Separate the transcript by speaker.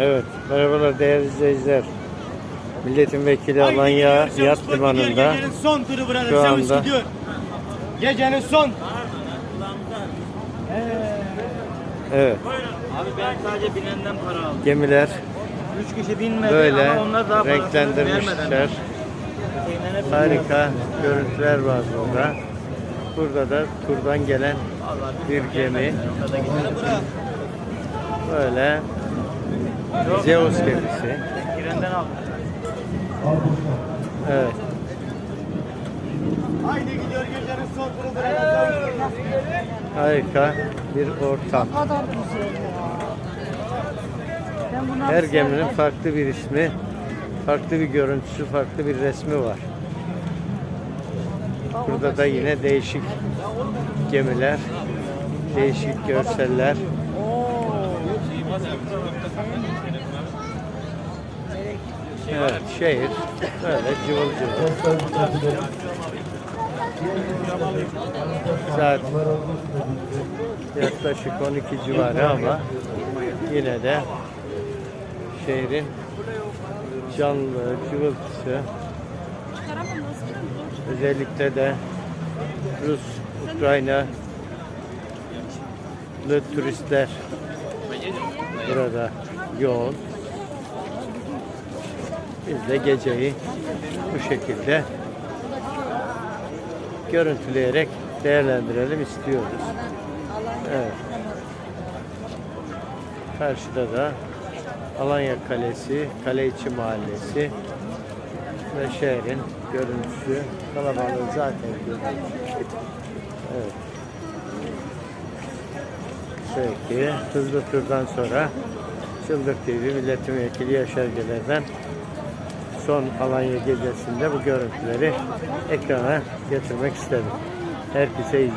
Speaker 1: Evet, merhabalar değerli izleyiciler. Milletin Vekili Alanya Yat Limanı'nda
Speaker 2: Gecenin son turu burada.
Speaker 1: Şu anda-
Speaker 2: gidiyor. Gecenin son.
Speaker 1: evet
Speaker 3: Abi ben sadece binenden para aldım.
Speaker 1: gemiler
Speaker 3: Üç kişi binmedi
Speaker 1: böyle
Speaker 3: ama onlar daha parasını
Speaker 1: renklendirmişler.
Speaker 3: vermeden. Şeyden hep
Speaker 1: Harika görüntüler var burada. Burada da turdan gelen bir gemi. Böyle Zeus gemisi.
Speaker 3: Girenden aldım.
Speaker 1: Evet.
Speaker 2: Haydi gidiyor gecenin son turu burada.
Speaker 1: Harika bir ortam. Her geminin farklı bir ismi, farklı bir görüntüsü, farklı bir resmi var. Burada da yine değişik gemiler, değişik görseller. Evet, şehir. Böyle cıvıl cıvıl. Saat yaklaşık 12 civarı ama yine de şehrin canlı, cıvıltısı. Özellikle de Rus, Ukrayna turistler burada yoğun. Biz de geceyi bu şekilde görüntüleyerek değerlendirelim istiyoruz. Evet. Karşıda da Alanya Kalesi, Kale içi Mahallesi ve şehrin görüntüsü. Kalabalığı zaten görüyoruz. Evet. Peki, hızlı turdan sonra Çıldır TV Milletin Vekili Yaşar Geler'den son Alanya gecesinde bu görüntüleri ekrana getirmek istedim. Herkese iyi.